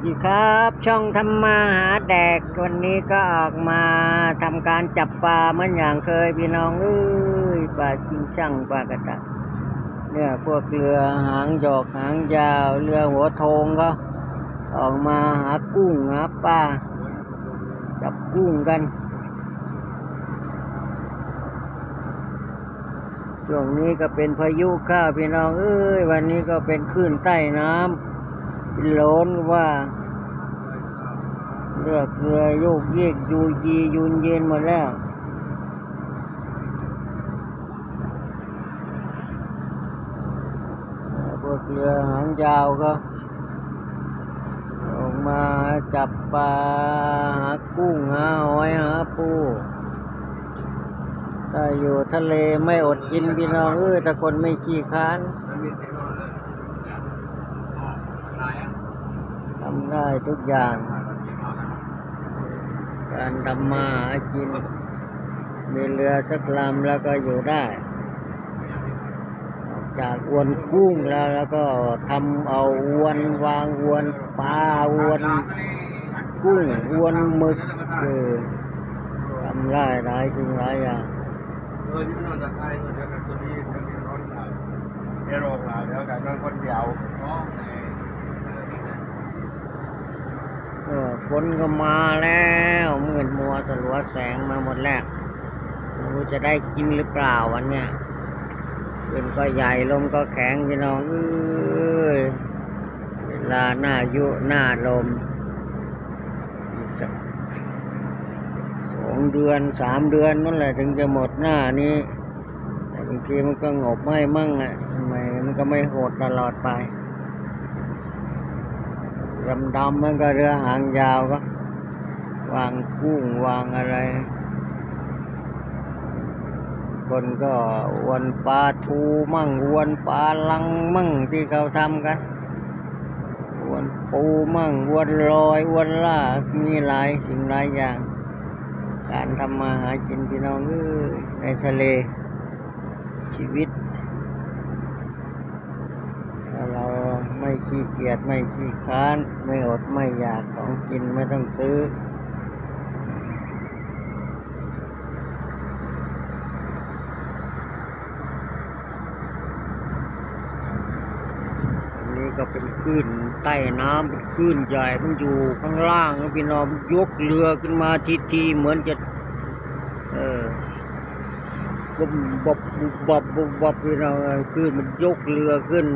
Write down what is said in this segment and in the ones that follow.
สดีครับ ช่องทำมาหาแดกวันนี้ก็ออกมาทำการจับปลาเหมือนอย่างเคยพี่น้องเอ้ยปลาจิงช่างปลากระตะเนี่ยพวกเรือหางหยอกหางยาว เรือหัวโทงก็ออกมาหากุ้งหาปลาจับกุ้งกันช่วงนี้ก็เป็นพายุข้าพี่น้องเอ้ยวันนี้ก็เป็นคลื่นใต้น้ำ เป็นโลนว่าเลือกเรือโยกเยกยูยียุนเย็นหมดแล้วพวกเรือหางยาวก็ออกมาจับปลาหากุ้งหาหอยหาปูถ้าอยู่ทะเลไม่อดกินพี่น้องเอ้ยถ้าคนไม่ขี้ค้านทำ ได้ทุกอย่าง การทำมาหากิน มีเรือสักลำแล้วก็อยู่ได้ จากอวนกุ้งแล้วแล้วก็ทำเอาอวนวางอวนปลาอวนกุ้งอวนหมึกเออทำได้หลายสิ่งหลายอย่างเออที่นอนจากไทยเดี๋ยวกันตัวนี้เดี๋ยวนี้ร้อนหนาวเดี๋ยวรองหนาวเดี๋ยวกันนอนคนเดียวอ๋อ เออ ฝนก็มาแล้วมืดมัวสลัวแสงมาหมดแล้วไม่รู้จะได้กินหรือเปล่าวันเนี้ยเป็นก็ใหญ่ลมก็แข็งพี่น้องเอ้ยเวลาหน้ายุหน้าลมอีกสักสองเดือนสามเดือนนั่นแหละถึงจะหมดหน้านี้แต่บางทีมันก็งบไม่มั่งอะทำไมมันก็ไม่โหดตลอดไป ดำดำๆมันก็เรือหางยาวก็ วางกุ้งวางอะไร คนก็วนปลาทูมั่งวนปลาลังมั่งที่เขาทำกันวนปูมั่งวนลอยวนล่ามีหลายสิ่งหลายอย่าง การทำมาหากินพี่น้องเอ้ยในทะเลชีวิต ถ้าเราไม่ ขี้เกียจไม่ขี้ค้าน ไม่อดไม่อยากของกินไม่ต้องซื้อ อันนี้ก็เป็นคลื่นใต้น้ำเป็นคลื่นใหญ่มันอยู่ข้างล่างพี่น้องยกเรือขึ้นมาทีทีๆเหมือนจะ เออบบบบบบบบบบบับพี่น้องเอ้ยคลื่นมันยกเรือขึ้น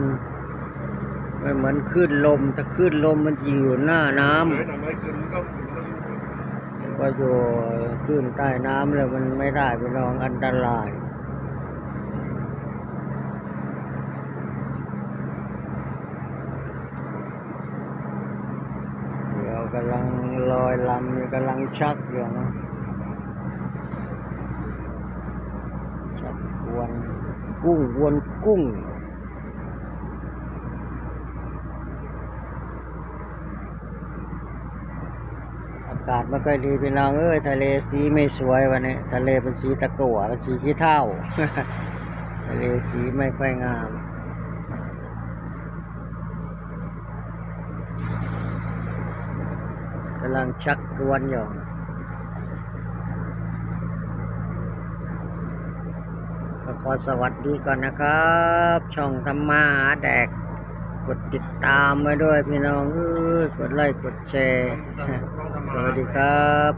ไม่เหมือนคลื่นลม ถ้าคลื่นลมมันอยู่หน้าน้ำก็อยู่คลื่นใต้น้ำแล้วมันไม่ได้พี่น้องอันตรายเดี๋ยวกำลังลอยลำกำลังชักอยู่นะชักวนกุ้งวนกุ้ง อากาศไม่ค่อยดีพี่น้องเอ้ยทะเลสีไม่สวยวันนี้ ทะเลเป็นสีตะกั่วเป็นสีขี้เท่า ทะเลสีไม่ค่อยงามกำลังชักกวนอยู่ก็ขอสวัสดีก่อนนะครับ ช่องธรรมาแดก กดติดตามไว้ด้วยพี่น้องเอ้ยกดไลค์กดแชร์ สวัสดีครับ